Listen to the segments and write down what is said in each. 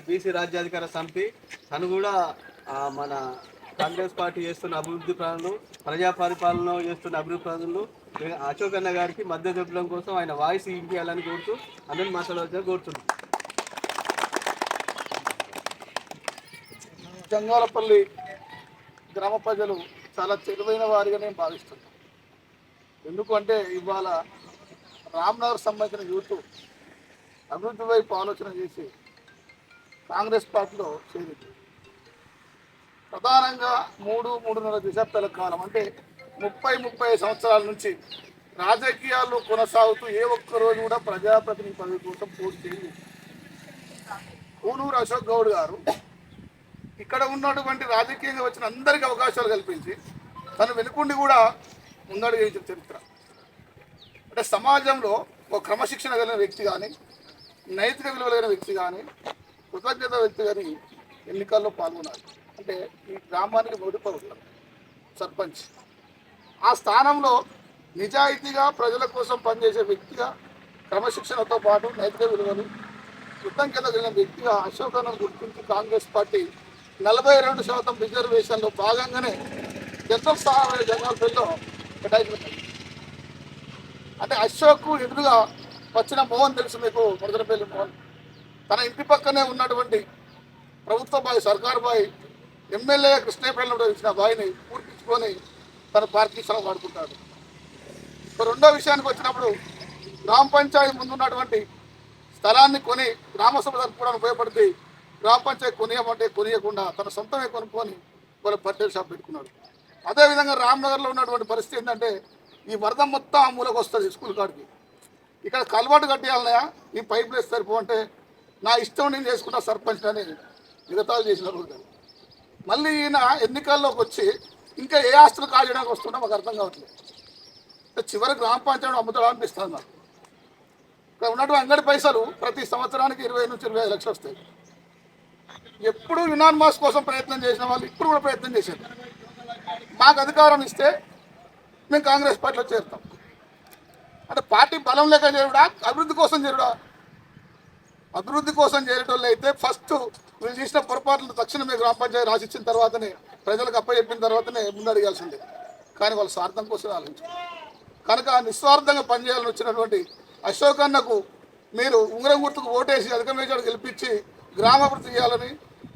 BC రాజ్యాధికార సమితి తను కూడా మన కాంగ్రెస్ పార్టీ చేస్తున్న అభివృద్ధి పనులు ప్రజా పరిపాలన చేస్తున్న అభివృద్ధి పనులు అశోక్ అన్న గారికి మద్దతు చెప్పడం కోసం ఆయన వాయిస్ ఇంపియాలని కోరుతూ అందరిని మాట్లాడవచ్చని కోరుతున్నాం. జంగాలపల్లి గ్రామ ప్రజలు చాలా తెలివైన వారిగా నేను భావిస్తున్నాను ఎందుకంటే ఇవాళ రామ్నగర్ సంబంధించిన యూత్ అభివృద్ధి వైపు ఆలోచన చేసి కాంగ్రెస్ పార్టీలో చేరింది. ప్రధానంగా మూడు మూడున్నర దశాబ్దాల కాలం అంటే ముప్పై ముప్పై సంవత్సరాల నుంచి రాజకీయాల్లో కొనసాగుతూ ఏ ఒక్క రోజు కూడా ప్రజాప్రతినిధి పదవి కోసం పోటీ కూనూరు అశోక్ గౌడ్ గారు ఇక్కడ ఉన్నటువంటి రాజకీయంగా వచ్చిన అందరికీ అవకాశాలు కల్పించి తను వెనుకుండి కూడా ముందడుగు చరిత్ర. అంటే సమాజంలో ఒక క్రమశిక్షణ కలిగిన వ్యక్తి కానీ నైతిక విలువలు కలిగిన వ్యక్తి కానీ కృతజ్ఞత వ్యక్తి గారి ఎన్నికల్లో పాల్గొన్నారు అంటే ఈ గ్రామానికి మొదటి సర్పంచ్. ఆ స్థానంలో నిజాయితీగా ప్రజల కోసం పనిచేసే వ్యక్తిగా క్రమశిక్షణతో పాటు నైతిక విలువలు కృతజ్ఞత కలిగిన వ్యక్తిగా అశోకను గుర్తించి కాంగ్రెస్ పార్టీ నలభై రెండు శాతం రిజర్వేషన్లో భాగంగానే జనరల్ స్థానం జనాలపల్లిలో కేటాయించారు అంటే అశోక్ ఎదురుగా వచ్చిన మోహన్ తెలుసు మీకు మురదరపల్లి మోహన్. తన ఇంటి పక్కనే ఉన్నటువంటి ప్రభుత్వ బాయ్ సర్కార్ బాయ్ ఎమ్మెల్యే కృష్ణపల్లిలో ఇచ్చిన బాయ్ని పూర్తించుకొని తన పార్టీ స్థలం వాడుకుంటాడు. రెండో విషయానికి వచ్చినప్పుడు గ్రామ పంచాయతీ ముందున్నటువంటి స్థలాన్ని కొని గ్రామసభ జరుపుకోవడానికి ఉపయోగపడితే గ్రామ పంచాయతీ కొనియమంటే కొనియకుండా తన సొంతమే కొనుక్కొని వాళ్ళ పర్చేల్ షాప్ పెట్టుకున్నాడు. అదేవిధంగా రామ్నగర్లో ఉన్నటువంటి పరిస్థితి ఏంటంటే ఈ వరద మొత్తం ఆ మూలకు వస్తుంది స్కూల్ కాడికి. ఇక్కడ కలవాటు కట్టేయాలనయా ఈ పైప్ వేసి సరిపో అంటే నా ఇష్టం నేను చేసుకున్న సర్పంచ్ అని మిగతాలు చేసిన రోజు మళ్ళీ ఈయన ఎన్నికల్లోకి వచ్చి ఇంకా ఏ ఆస్తులు కాజేయడానికి వస్తున్నా మాకు అర్థం కావట్లేదు. చివరి గ్రామ పంచాయతీ అమ్ముతాడు అనిపిస్తుంది నాకు. ఇక్కడ ఉన్నటువంటి అంగడి పైసలు ప్రతి సంవత్సరానికి ఇరవై నుంచి ఇరవై ఐదు లక్షలు వస్తాయి. ఎప్పుడు యునాన్ మాస్ కోసం ప్రయత్నం చేసిన వాళ్ళు ఇప్పుడు కూడా ప్రయత్నం చేశారు. మాకు అధికారం ఇస్తే మేము కాంగ్రెస్ పార్టీలో చేరుతాం. అంటే పార్టీ బలం లేక చేరుడా అభివృద్ధి కోసం చేరుడా? అభివృద్ధి కోసం చేరేటోళ్ళు అయితే ఫస్ట్ వీళ్ళు చేసిన పొరపాట్లు తక్షణమే గ్రామ పంచాయతీ రాసిచ్చిన తర్వాతనే ప్రజలకు అప్పచెప్పిన తర్వాతనే ముందడిగాల్సిందే కానీ వాళ్ళ స్వార్థం కోసం ఆలోచించారు కనుక నిస్వార్థంగా పనిచేయాలని వచ్చినటువంటి అశోక్ అన్నకు మీరు ఉంగరం గుర్తుకు ఓటేసి అధిక మేజాడు గెలిపించి గ్రామాభివృద్ధి చేయాలని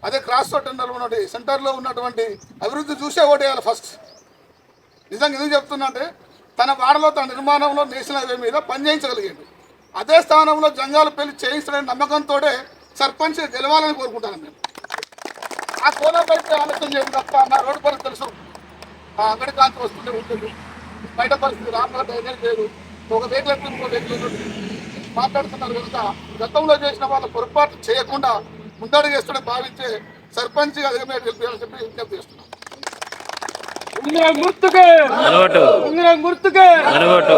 అదే క్రాస్ టెండర్లో ఉన్నటువంటి సెంటర్లో ఉన్నటువంటి అభివృద్ధి చూసే ఓటేయాలి ఫస్ట్ నిజంగా ఎందుకు చెప్తున్నా అంటే తన వాడలో తన నిర్మాణంలో నేషనల్ హైవే మీద పనిచేయించగలిగాడు అదే స్థానంలో జంగాలు పెళ్ళి చేయించడానికి నమ్మకంతో సర్పంచ్ గెలవాలని కోరుకుంటాను నేను ఆ కోనపై ఆలోచన చేయడం తప్ప నా రోడ్డు పరిస్థితి తెలుసు. ఆ అంగడి కాంతి వస్తుంటే ఉంటుంది. బయట పరిస్థితి రామగారు ధైర్యం లేదు ఒక వెహికల్ ఇంకో వెహికల్. మాట్లాడుతున్నారు కనుక గతంలో చేసిన వాళ్ళ పొరపాటు చేయకుండా ముందడుగు వేస్తుండే భావించే సర్పంచ్ అధిగమే గెలిపించాలని చెప్పి విజ్ఞప్తి చేస్తున్నాను ఉంగరం గుర్తుకే. గుర్తుకే. అలవాటు